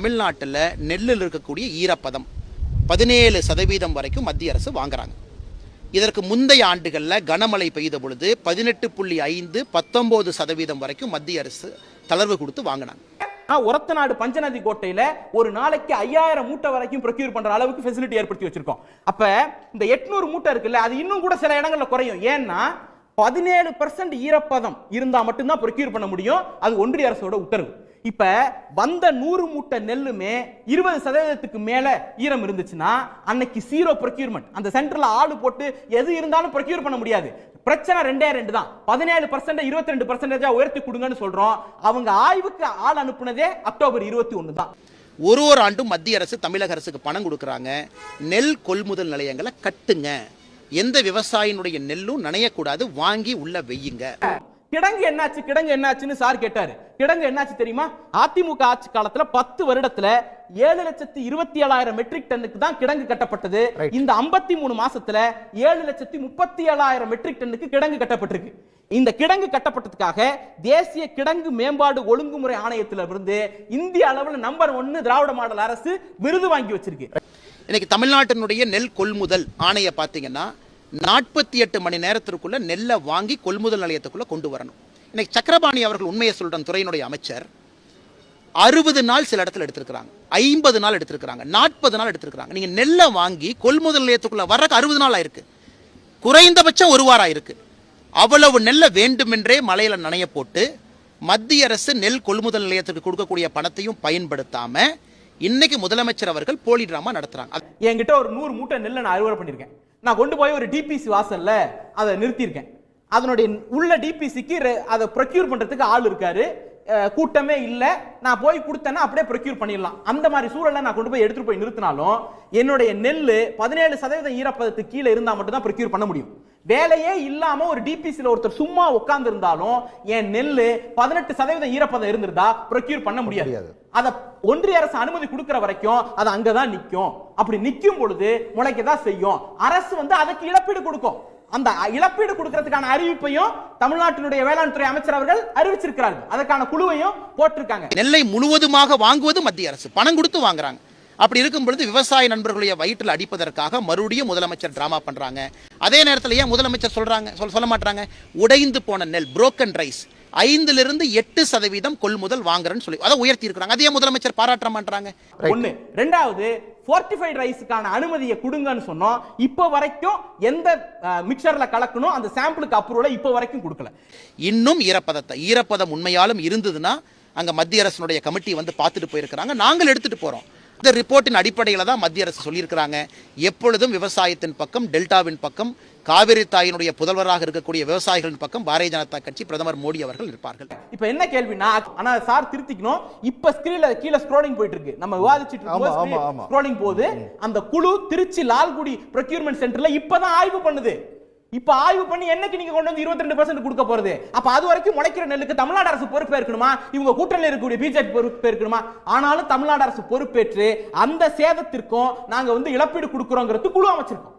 தமிழ்நாட்டில் நெல்லில் இருக்கக்கூடிய ஈரப்பதம் பதினேழு சதவீதம் வரைக்கும் மத்திய அரசு வாங்குறாங்க. இதற்கு முந்தைய ஆண்டுகளில் கனமழை பெய்த பொழுது பதினெட்டு புள்ளி ஐந்து பத்தொம்போது சதவீதம் வரைக்கும் மத்திய அரசு தளர்வு கொடுத்து வாங்கினாங்க. ஆனா, ஒரத்த நாடு பஞ்சநதி கோட்டையில ஒரு நாளைக்கு ஐயாயிரம் மூட்டை வரைக்கும் ப்ரொக்யூர் பண்ற அளவுக்கு ஃபெசிலிட்டி ஏற்படுத்தி வச்சிருக்கோம். அப்ப இந்த எட்நூறு மூட்டை இருக்குல்ல அது இன்னும் கூட சில இடங்கள்ல குறையும். ஏன்னா பதினேழு பர்சன்ட் ஈரப்பதம் இருந்தால் மட்டும்தான் ப்ரொக்யூர் பண்ண முடியும். அது ஒன்றிய அரசோட உத்தரவு. இப்ப வந்த நூறு மூட்டை நெல்லுமே இருபது சதவீதத்துக்கு மேல ஈரம் இருந்துச்சுன்னா அன்னைக்கு ஜீரோ ப்ரொக்யூர்மெண்ட் அந்த சென்டர்ல ஆளு போட்டு எது இருந்தாலும் ப்ரொக்யூர் பண்ண முடியாது. பிரச்சனை ரெண்டே ரெண்டு தான். பதினேழு பர்சன்ட் இருபத்தி ரெண்டு பர்சன்டேஜா உயர்த்தி கொடுங்கன்னு சொல்றோம். அவங்க ஆய்வுக்கு ஆள் அனுப்புனதே அக்டோபர் இருபத்தி ஒன்று தான். ஒரு ஒரு ஆண்டும் மத்திய அரசு தமிழக அரசுக்கு பணம் கொடுக்குறாங்க. நெல் கொள்முதல் நிலையங்களை கட்டுங்க. எந்த விவசாயினுடைய நெல்லும் நனையக்கூடாது. வாங்கி உள்ள வெய்யுங்க. கிடங்கு என்னாச்சு கிடங்கு என்னாச்சுன்னு சார் கேட்டாரு. கிடங்கு என்னாச்சு தெரியுமா? அதிமுக ஆட்சி காலத்துல பத்து வருடத்துல ஏழு லட்சத்தி இருபத்தி ஏழாயிரம் மெட்ரிக் டன்னுக்கு தான் கிடங்கு கட்டப்பட்டது. இந்த 53 மூணு மாசத்துல ஏழு லட்சத்தி முப்பத்தி ஏழாயிரம் மெட்ரிக் டன்னுக்கு கிடங்கு கட்டப்பட்டிருக்கு. இந்த கிடங்கு கட்டப்பட்டதுக்காக தேசிய கிடங்கு மேம்பாடு ஒழுங்குமுறை ஆணையத்துல இருந்து இந்திய அளவில் நம்பர் ஒன்னு திராவிட மாடல் அரசு விருது வாங்கி வச்சிருக்கு. இன்னைக்கு தமிழ்நாட்டினுடைய நெல் கொள்முதல் ஆணையை பார்த்தீங்கன்னா நாற்பத்தி எட்டு மணி நேரத்திற்குள்ள நெல்லை வாங்கி கொள்முதல் நிலையத்துக்குள்ள கொண்டு வரணும். இன்னைக்கு சக்கரபாணி அவர்கள் உண்மையை சொல்ற துறையினுடைய அமைச்சர் அறுபது நாள் சில இடத்துல எடுத்திருக்கிறாங்க. ஐம்பது நாள் எடுத்திருக்கிறாங்க. நாற்பது நாள் எடுத்திருக்கிறாங்க. நீங்க நெல்லை வாங்கி கொள்முதல் நிலையத்துக்குள்ள வர்றதுக்கு அறுபது நாள் ஆயிருக்கு. குறைந்தபட்சம் ஒரு வாரம் ஆயிருக்கு. அவ்வளவு நெல்லை வேண்டுமென்றே மலையில நனைய போட்டு மத்திய அரசு நெல் கொள்முதல் நிலையத்துக்கு கொடுக்கக்கூடிய பணத்தையும் பயன்படுத்தாம இன்னைக்கு முதலமைச்சர் அவர்கள் போலி டிராமா நடத்துறாங்க. என்கிட்ட ஒரு நூறு மூட்டை நெல்லை நான் அறுவடை பண்ணியிருக்கேன். நான் கொண்டு போய் ஒரு டிபிசி வாசல்ல அதை நிறுத்தியிருக்கேன். அதனுடைய உள்ள டிபிசிக்கு அதை ப்ரொக்யூர் பண்றதுக்கு ஆள் இருக்காரு. கூட்டமே இல்லை. நான் போய் கொடுத்தேன்னா அப்படியே ப்ரொக்யூர் பண்ணிடலாம். அந்த மாதிரி சூழலை நான் கொண்டு போய் எடுத்துட்டு போய் நிறுத்தினாலும் என்னுடைய நெல் பதினேழு சதவீதம் ஈரப்பதத்துக்கு கீழே இருந்தால் மட்டும் தான் ப்ரொக்யூர் பண்ண முடியும். வேலையே இல்லாம ஒரு டிபிசில ஒருத்தர் சும்மா உட்கார்ந்து இருந்தாலும் என் நெல்லு பதினெட்டு சதவீதம் ஈரப்பதம் இருந்திருந்தா ப்ரொக்யூர் பண்ண முடியாது. அத ஒன்றிய அரசு அனுமதி கொடுக்கிற வரைக்கும் அது அங்கதான் நிக்கும். அப்படி நிக்கும் பொழுது முளைக்க தான் செய்யும். அரசு வந்து அதுக்கு இழப்பீடு கொடுக்கும். அந்த இழப்பீடு கொடுக்கறதுக்கான அறிவிப்பையும் தமிழ்நாட்டினுடைய வேளாண் துறை அமைச்சர் அவர்கள் அறிவிச்சிருக்கிறார்கள். அதற்கான குழுவையும் போட்டிருக்காங்க. நெல்லை முழுவதுமாக வாங்குவது மத்திய அரசு. பணம் கொடுத்து வாங்குறாங்க. அப்படி இருக்கும் பொழுது விவசாய நண்பர்களுடைய வயிற்றில் அடிப்பதற்காக மறுபடியும் முதலமைச்சர் டிராமா பண்றாங்க. அதே நேரத்தில் ஏன் முதலமைச்சர் சொல்றாங்க சொல்ல சொல்ல மாட்டாங்க. உடைந்து போன நெல் புரோக்கன் ரைஸ் ஐந்திலிருந்து எட்டு சதவீதம் கொள்முதல் வாங்குறேன்னு சொல்லி அதை உயர்த்தி இருக்கிறாங்க அதே முதலமைச்சர் பாராட்ட மாட்டாங்க ஒண்ணு. ரெண்டாவது ஃபோர்ட்டிஃபைட் ரைஸுக்கான அனுமதியை கொடுங்கன்னு சொன்னோம். இப்போ வரைக்கும் எந்த மிக்சர்ல கலக்கணும் அந்த சாம்பிளுக்கு அப்ரூவலை இப்போ வரைக்கும் கொடுக்கல. இன்னும் ஈரப்பதத்தை ஈரப்பதம் உண்மையாலும் இருந்ததுன்னா அங்க மத்திய அரசினுடைய கமிட்டி வந்து பார்த்துட்டு போயிருக்கிறாங்க. நாங்கள் எடுத்துட்டு போறோம். இந்த ரிப்போர்ட்டின் அடிப்படையில் தான் மத்திய அரசு சொல்லியிருக்கிறாங்க. எப்பொழுதும் விவசாயத்தின் பக்கம் டெல்டாவின் பக்கம் காவிரி தாயினுடைய புதல்வராக இருக்கக்கூடிய விவசாயிகளின் பக்கம் பாரதிய ஜனதா கட்சி பிரதமர் மோடி அவர்கள் இருப்பார்கள். இப்ப என்ன கேள்வினா ஆனா சார் திருத்திக்கணும். இப்ப ஸ்கிரீன்ல கீழ ஸ்க்ரோலிங் போயிட்டு இருக்கு நம்ம விவாதிச்சிட்டு. ஸ்க்ரோலிங் போகுது அந்த குழு திருச்சி லால்குடி ப்ரொக்யூர்மெண்ட் சென்டர்ல இப்பதான் ஆய்வு பண்ணுது. இப்ப ஆய்வு பண்ணி என்னைக்கு நீங்க கொண்டு வந்து இருபத்தி ரெண்டு பர்சன்ட் கொடுக்க போறது? அப்ப அது வரைக்கும் முளைக்கிற நெல்லுக்கு தமிழ்நாடு அரசு பொறுப்பேற்கணுமா? இவங்க கூட்டணியில் இருக்கக்கூடிய பிஜேபி பொறுப்பேற்கணுமா ஆனாலும் தமிழ்நாடு அரசு பொறுப்பேற்று அந்த சேதத்திற்கும் நாங்க வந்து இழப்பீடு கொடுக்குறோங்கிறது குழு அமைச்சிருக்கோம்.